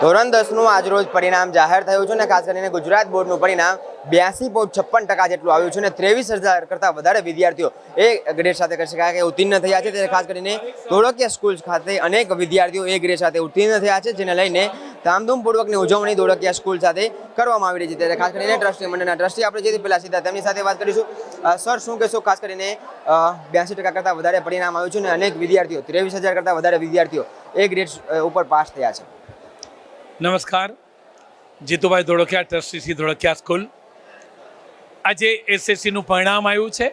ધોરણ દસનું આજરોજ પરિણામ જાહેર થયું છે અને ખાસ કરીને ગુજરાત બોર્ડનું પરિણામ બ્યાસી પોઈન્ટ છપ્પન ટકા જેટલું આવ્યું છે અને ત્રેવીસ હજાર કરતાં વધારે વિદ્યાર્થીઓ એ ગ્રેડ સાથે કરી શકાય કે ઉત્તીર્ણ થયા છે. ત્યારે ખાસ કરીને ધોળકિયા સ્કૂલ ખાતે અનેક વિદ્યાર્થીઓ એ ગ્રેડ સાથે ઉત્તીર્ણ થયા છે, જેને લઈને ધામધૂમપૂર્વકની ઉજવણી ધોળકિયા સ્કૂલ સાથે કરવામાં આવી રહી છે. ત્યારે ખાસ કરીને ટ્રસ્ટી મંડળના ટ્રસ્ટી આપણે જેથી પહેલાં સીધા તેમની સાથે વાત કરીશું. સર, શું કહેશો? ખાસ કરીને બ્યાસી ટકા કરતાં વધારે પરિણામ આવ્યું છે અને અનેક વિદ્યાર્થીઓ, ત્રેવીસ હજાર કરતાં વધારે વિદ્યાર્થીઓ એ ગ્રેડ ઉપર પાસ થયા છે. નમસ્કાર. Jitubhai Dholakia trustee Shri Dholakia school. આજે એસએસસીનું પરિણામ આવ્યું છે.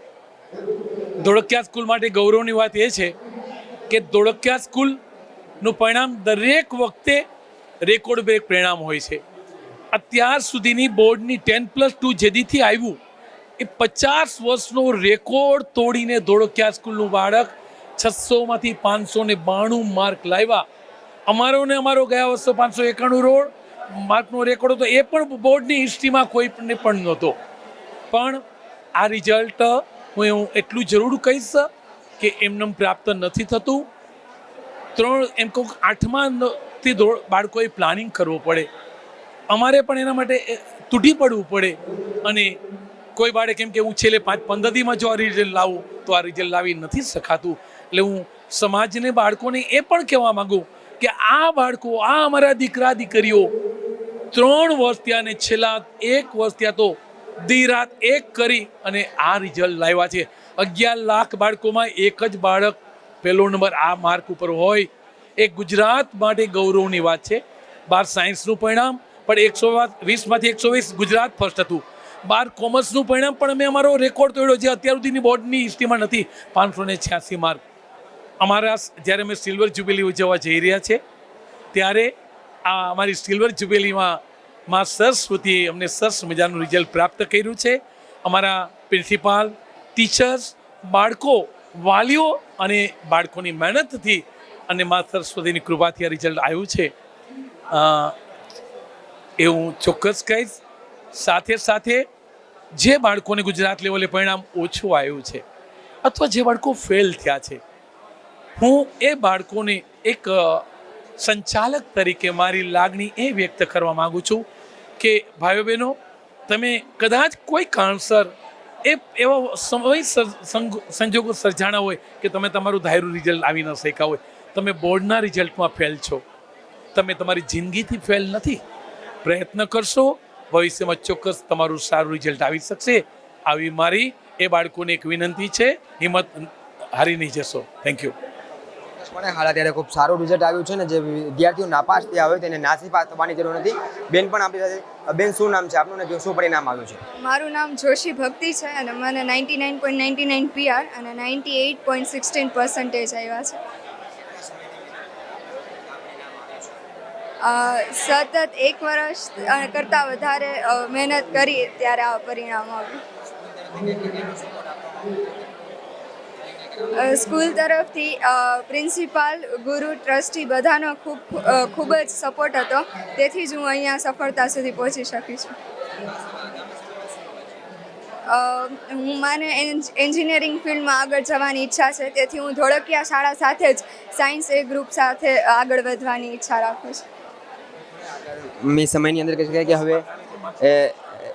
ધોળકિયા સ્કૂલ માટે ગૌરવની વાત એ છે કે ધોળકિયા સ્કૂલનું પરિણામ દરેક વખતે રેકોર્ડ બ્રેક પરિણામ હોય છે. અત્યાર સુધીની બોર્ડની ટેન પ્લસ ટુ જેદીથી આવ્યું, એ પચાસ વર્ષનો રેકોર્ડ તોડીને ધોળકિયા સ્કૂલનું બાળક છસોમાંથી પાંચસો ને બાણું માર્ક લાવ્યા. અમારો ને અમારો ગયા વર્ષે પાંચસો એકાણું રોડ, માર્કનો રેકોર્ડ હતો. એ પણ બોર્ડની હિસ્ટ્રીમાં કોઈ પણ નહોતો. પણ આ રિઝલ્ટ હું એવું એટલું જરૂર કહીશ કે એમને પ્રાપ્ત નથી થતું. ત્રણ, એમ કહું આઠમાંથી બાળકોએ પ્લાનિંગ કરવું પડે. અમારે પણ એના માટે તૂટી પડવું પડે. અને કોઈ બાળક એમ કે હું છેલ્લે પાંચ પંદર દીમાં જો આ રિઝલ્ટ લાવું, તો આ રિઝલ્ટ લાવી નથી શકાતું. એટલે હું સમાજને બાળકોને એ પણ કહેવા માંગુ કે આ બાળકો, આ અમારા દીકરા, દીકરીઓ ત્રણ વર્ષ ત્યાં છેલ્લા એક વર્ષ ત્યાં તો દી રાત એક કરી અને આ રિઝલ્ટ લાવ્યા છે. અગિયાર લાખ બાળકોમાં એક જ બાળક પહેલો નંબર આ માર્ક ઉપર હોય. એ ગુજરાત માટે ગૌરવની વાત છે. બાર સાયન્સનું પરિણામ, પણ એકસો વીસમાંથી એકસો વીસ ગુજરાત ફર્સ્ટ હતું. બાર કોમર્સનું પરિણામ પણ અમે અમારો રેકોર્ડ તોડ્યો જે અત્યાર સુધીની બોર્ડની હિસ્ટ્રીમાં નથી. પાંચસો ને છ્યાસી માર્ક અમારા જ્યારે અમે સિલ્વર જ્યુબિલી ઉજવવા જઈ રહ્યા છે, ત્યારે આ અમારી સિલ્વર જ્યુબિલીમાં માં સરસ્વતીએ અમને સરસ મજાનું રિઝલ્ટ પ્રાપ્ત કર્યું છે. અમારા પ્રિન્સિપાલ ટીચર્સ બાળકો, વાલીઓ અને બાળકોની મહેનતથી અને મા સરસ્વતીની કૃપાથી આ રિઝલ્ટ આવ્યું છે. એ હું ચોક્કસ કહીશ. સાથે સાથે જે બાળકોને ગુજરાત લેવલે પરિણામ ઓછું આવ્યું છે, અથવા જે બાળકો ફેલ થયા છે હું એ બાળકોને એક સંચાલક તરીકે મારી લાગણી એ વ્યક્ત કરવા માગું છું કે, ભાઈઓ બહેનો, તમે કદાચ કોઈ કારણસર એ, એવા સમય સંજોગો સર્જાણા હોય કે તમે તમારું ધાર્યું રિઝલ્ટ આવી ન શક્યા હોય, તમે બોર્ડના રિઝલ્ટમાં ફેલ છો, તમે તમારી જિંદગીથી ફેલ નથી, પ્રયત્ન કરશો, ભવિષ્યમાં ચોક્કસ તમારું સારું રિઝલ્ટ આવી શકશે, આવી મારી એ બાળકોને એક વિનંતી છે, હિંમત હારી નહીં જશો. થેન્ક યુ પણ હાલ અત્યારે ખૂબ સારું રિઝલ્ટ આવ્યું છે ને જે વિદ્યાર્થીઓ નાપાસ થયા હોય તેને નાસીપાસ થવાની જરૂર નથી. બેન પણ આપણી સાથે બેન શું નામ છે? આપનું ને શું પરિણામ આવ્યું છે? મારું નામ જોશી ભક્તિ છે અને મને ninety nine point ninety nine PR અને ninety eight point sixteen percentage આવ્યા છે. સતત એક વર્ષ કરતાં વધારે મહેનત કરી ત્યારે આ પરિણામ આવ્યું. સ્કૂલ તરફથી પ્રિન્સિપાલ, ગુરુ, ટ્રસ્ટી બધાનો ખૂબ ખૂબ જ સપોર્ટ હતો. તેથી જ હું અહીંયા સફળતા સુધી પહોંચી શકી છું. હું મને એન્જ- એન્જિનિયરિંગ ફિલ્ડમાં આગળ જવાની ઈચ્છા છે. તેથી હું ધોળકિયા શાળા સાથે જ સાયન્સ એ ગ્રુપ સાથે આગળ વધવાની ઈચ્છા રાખું છું. મી સમયની અંદર કહી શકાય કે હવે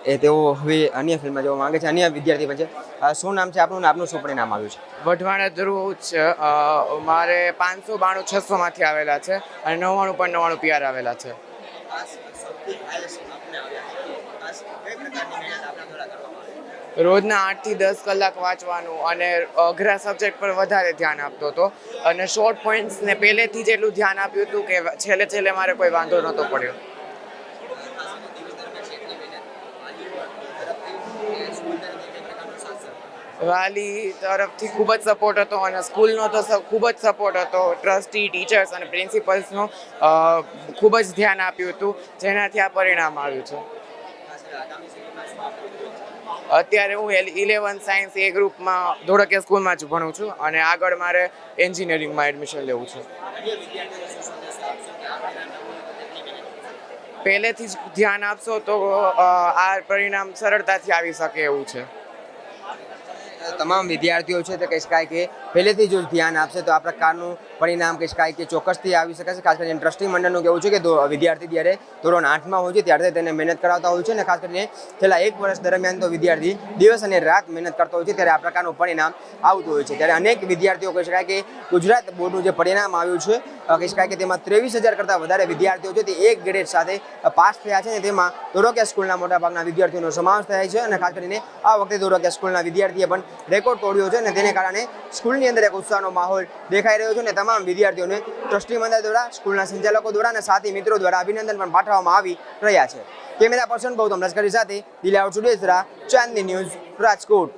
એ તેઓ હવે અન્ય ફિલ્મમાં જોવા માંગે છે. અન્ય વિદ્યાર્થી પણ છે. શું નામ છે આપનું આપનું શું પરિણામ આવ્યું છે? વઢવાણા ધ્રુવ છે. મારે પાંચસો બાણું છસો માંથી આવેલા છે અને નવ્વાણું પણ નવ્વાણું પીઆર આવેલા છે. રોજના આઠથી દસ કલાક વાંચવાનું અને અઘરા સબ્જેક્ટ પર વધારે ધ્યાન આપતો હતો. અને શોર્ટ પોઈન્ટ્સને પહેલેથી જ એટલું ધ્યાન આપ્યું હતું કે છેલ્લે છેલ્લે મારે કોઈ વાંધો નહોતો પડ્યો. વાલી તરફથી ખૂબ જ સપોર્ટ હતો અને સ્કૂલનો તો ખૂબ જ સપોર્ટ હતો. ટ્રસ્ટી ટીચર્સ અને પ્રિન્સિપલ્સનું ખૂબ જ ધ્યાન આપ્યું હતું. જેનાથી આ પરિણામ આવ્યું છે. અત્યારે હું ઇલેવન સાયન્સ એ ગ્રુપમાં ધોળકિયા સ્કૂલમાં જ ભણું છું અને આગળ મારે એન્જિનિયરિંગમાં એડમિશન લેવું છે. પહેલેથી જ ધ્યાન આપશો તો આ પરિણામ સરળતાથી આવી શકે એવું છે. તમામ વિદ્યાર્થીઓ છે તે કહી શકાય કે પહેલેથી જો ધ્યાન આપશે તો આ પ્રકારનું પરિણામ કહી શકાય કે ચોક્કસથી આવી શકે છે. ખાસ કરીને ટ્રસ્ટી મંડળનું કહેવું છે કે વિદ્યાર્થી જ્યારે ધોરણ આઠમાં હોય છે ત્યારે તેને મહેનત કરાવતા હોય છે અને ખાસ કરીને છેલ્લા એક વર્ષ દરમિયાન તો વિદ્યાર્થી દિવસ અને રાત મહેનત કરતો હોય છે ત્યારે આ પ્રકારનું પરિણામ આવતું હોય છે. ત્યારે અનેક વિદ્યાર્થીઓ કહી શકાય કે ગુજરાત બોર્ડનું જે પરિણામ આવ્યું છે કહી શકાય કે તેમાં ત્રેવીસ હજાર કરતાં વધારે વિદ્યાર્થીઓ છે તે એક ગ્રેડ સાથે પાસ થયા છે અને તેમાં ધોરોકિયા સ્કૂલના મોટાભાગના વિદ્યાર્થીઓનો સમાવેશ થાય છે અને ખાસ કરીને આ વખતે ધોરોકિયા સ્કૂલના વિદ્યાર્થીએ પણ રેકોર્ડ તોડ્યો છે અને તેને કારણે સ્કૂલની અંદર એક ઉત્સાહનો માહોલ દેખાઈ રહ્યો છે અને તમામ વિદ્યાર્થીઓને ટ્રસ્ટી મંડળ દ્વારા, સ્કૂલના સંચાલકો દ્વારા અને સાથી મિત્રો દ્વારા અભિનંદન પણ પાઠવવામાં આવી રહ્યા છે. કેમેરા પર્સન ગૌતમ લશ્કરી સાથે દિલાવર સુડેસરા ચાંદની ન્યૂઝ રાજકોટ.